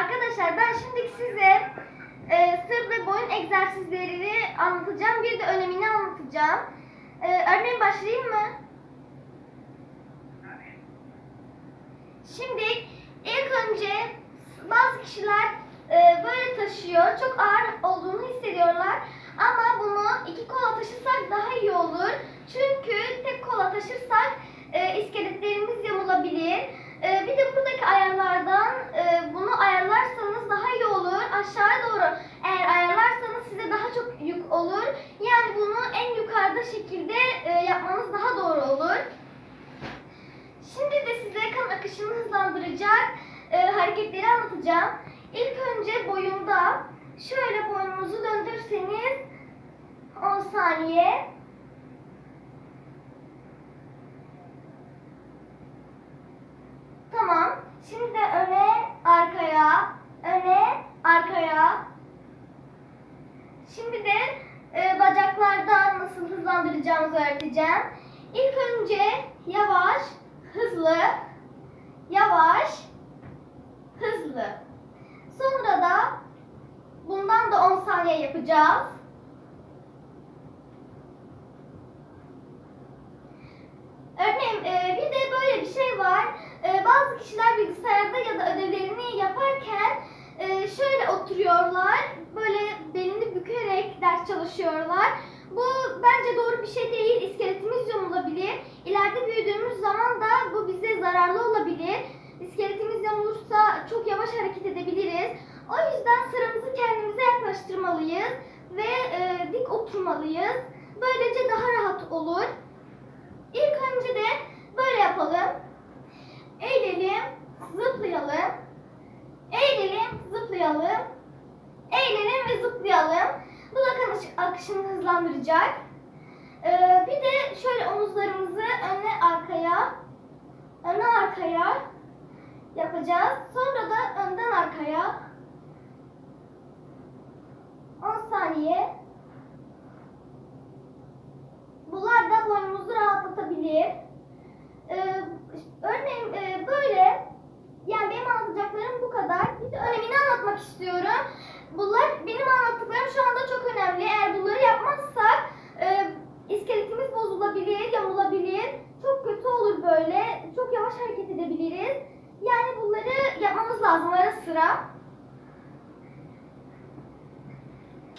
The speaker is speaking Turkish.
Arkadaşlar ben şimdi size e, sırt ve boyun egzersizlerini anlatacağım. Bir de önemini anlatacağım. E, örneğin başlayayım mı? Şimdi ilk önce bazı kişiler e, böyle taşıyor. Çok ağır olduğunu hissediyorlar. Ama bunu iki kola taşırsak daha iyi olur. Çünkü tek kola taşırsak e, iskeletlerimiz yamulabilir. E, bir de buradaki ayarlardan e, bunu ayarlarsanız daha iyi olur. Aşağıya doğru eğer ayarlarsanız size daha çok yük olur. Yani bunu yukarıda şekilde e, yapmanız daha doğru olur. Şimdi de size kan akışını hızlandıracak e, hareketleri anlatacağım. İlk önce boyunda şöyle boynunuzu döndürürseniz 10 saniye. Tamam. Şimdi de öne, arkaya, öne, arkaya. Şimdi de e, bacaklardan nasıl hızlandıracağımızı öğreteceğim. İlk önce yavaş, hızlı, yavaş, hızlı. Sonra da bundan da 10 saniye yapacağız. Örneğin e, bir de böyle bir şey var. E, bazı kişiler bilgisayarda ya da ödevlerini yaparken e, şöyle oturuyorlar. Böyle belini bükerek ders çalışıyorlar. Bence doğru bir şey değil. İskeletimiz yamulabilir. İleride büyüdüğümüz zaman da bu bize zararlı olabilir. İskeletimiz yamulursa çok yavaş hareket edebiliriz. O yüzden sıramızı kendimize yaklaştırmalıyız ve e, dik oturmalıyız. Böylece daha rahat olur. İlk önce de böyle yapalım. Eğilelim, zıplayalım. Eğilelim, zıplayalım. Eğilelim ve zıplayalım. Bu da kan akış- akışını hızlandıracak. Ee, bir de şöyle omuzlarımızı öne arkaya, öne arkaya yapacağız. Sonra da önden arkaya 10 saniye. Bunlar da boynumuzu rahatlatabilir. Ee, örneğin e, böyle, yani benim anlatacaklarım bu kadar. Bir de önemini anlatmak istiyorum. Bunlar benim anlattıklarım şu anda çok önemli. Eğer bunları yapmazsak e, iskeletimiz bozulabilir, yamulabilir. Çok kötü olur böyle. Çok yavaş hareket edebiliriz. Yani bunları yapmamız lazım ara sıra.